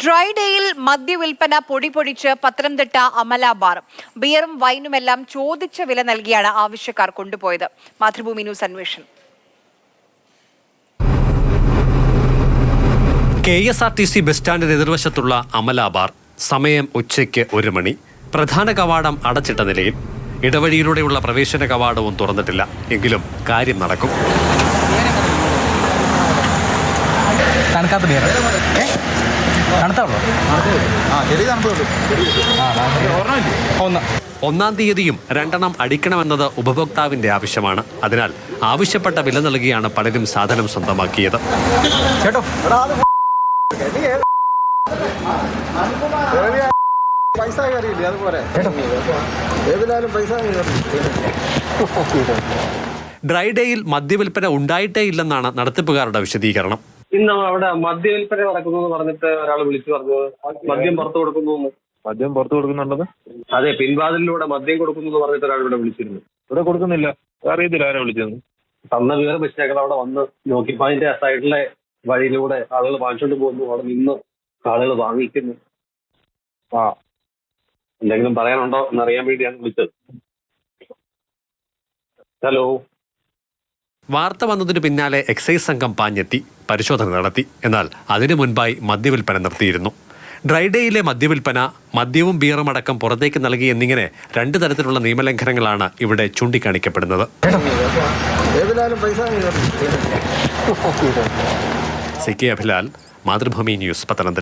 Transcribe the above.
Dry ഡേയിൽ മദ്യവിൽപ്പന പൊടി പൊടിച്ച് പത്തനംതിട്ട അമല ബാർ ബിയറും വൈനുമെല്ലാം ചോദിച്ച വില നൽകിയാണ് ആവശ്യക്കാർ കൊണ്ടുപോയത്. മാതൃഭൂമി ന്യൂസ് അന്വേഷണം. K S R T C bus സ്റ്റാൻഡിന് എതിർവശത്തുള്ള അമല ബാർ സമയം ഉച്ചയ്ക്ക് ഒരു മണി. പ്രധാന കവാടം അടച്ചിട്ട നിലയിൽ ഇടവഴിയിലൂടെയുള്ള പ്രവേശന കവാടവും തുറന്നിട്ടില്ല. എങ്കിലും കാര്യം നടക്കും. തണുക്കാത്ത തണുത്താവോ ആ ചെറിയ ഒന്ന്. ഒന്നാം തീയതിയും രണ്ടെണ്ണം അടിക്കണമെന്നത് ഉപഭോക്താവിന്റെ ആവശ്യമാണ്. അതിനാൽ ആവശ്യപ്പെട്ട വില നൽകിയാണ് പലരും സാധനം സ്വന്തമാക്കിയത്. കേട്ടോ. പൈസ കയറിയില്ലേ അതുപോലെ പൈസ ഡ്രൈ ഡേയിൽ മദ്യവിൽപ്പന ഉണ്ടായിട്ടേ ഇല്ലെന്നാണ് നടത്തിപ്പുകാരുടെ വിശദീകരണം. ഇന്ന് അവിടെ മദ്യവിൽപ്പന നടക്കുന്നു എന്ന് പറഞ്ഞിട്ട് ഒരാൾ വിളിച്ചു പറഞ്ഞു. മദ്യം പുറത്തു കൊടുക്കുന്നു എന്ന്. മദ്യം പുറത്തു കൊടുക്കുന്നുണ്ടെന്ന്? അതെ പിൻവാതിലിലൂടെ മദ്യം കൊടുക്കുന്നു എന്ന് പറഞ്ഞിട്ട് ഒരാൾ ഇവിടെ വിളിച്ചിരുന്നു. ഇവിടെ കൊടുക്കുന്നില്ല. അറിയത്തില്ല ആരാ വിളിച്ചത്? തന്ന വിവരം വെച്ച് ഞങ്ങൾ അവിടെ വന്ന് നോക്കിയപ്പോ അതിന്റെ സൈഡിലെ വഴിയിലൂടെ ആളുകൾ വാങ്ങിച്ചോണ്ട് പോകുന്നു. അവിടെ നിന്ന് ആളുകൾ വാങ്ങിക്കുന്നു. ആ. എന്തെങ്കിലും പറയാനുണ്ടോ എന്നറിയാൻ വേണ്ടിയാണ് വിളിച്ചത്. ഹലോ. വാർത്ത വന്നതിന് പിന്നാലെ എക്സൈസ് സംഘം പാഞ്ഞെത്തി. പരിശോധന നടത്തി. എന്നാൽ അതിനു മുൻപായി മദ്യവിൽപ്പന നിർത്തിയിരുന്നു. ഡ്രൈഡേയിലെ മദ്യവിൽപ്പന മദ്യവും ബിയറും അടക്കം പുറത്തേക്ക് നൽകി എന്നിങ്ങനെ രണ്ട് തരത്തിലുള്ള നിയമലംഘനങ്ങളാണ് ഇവിടെ ചൂണ്ടിക്കാണിക്കപ്പെടുന്നത്. C K Abhilal Mathrubhumi news Pathanamthitta.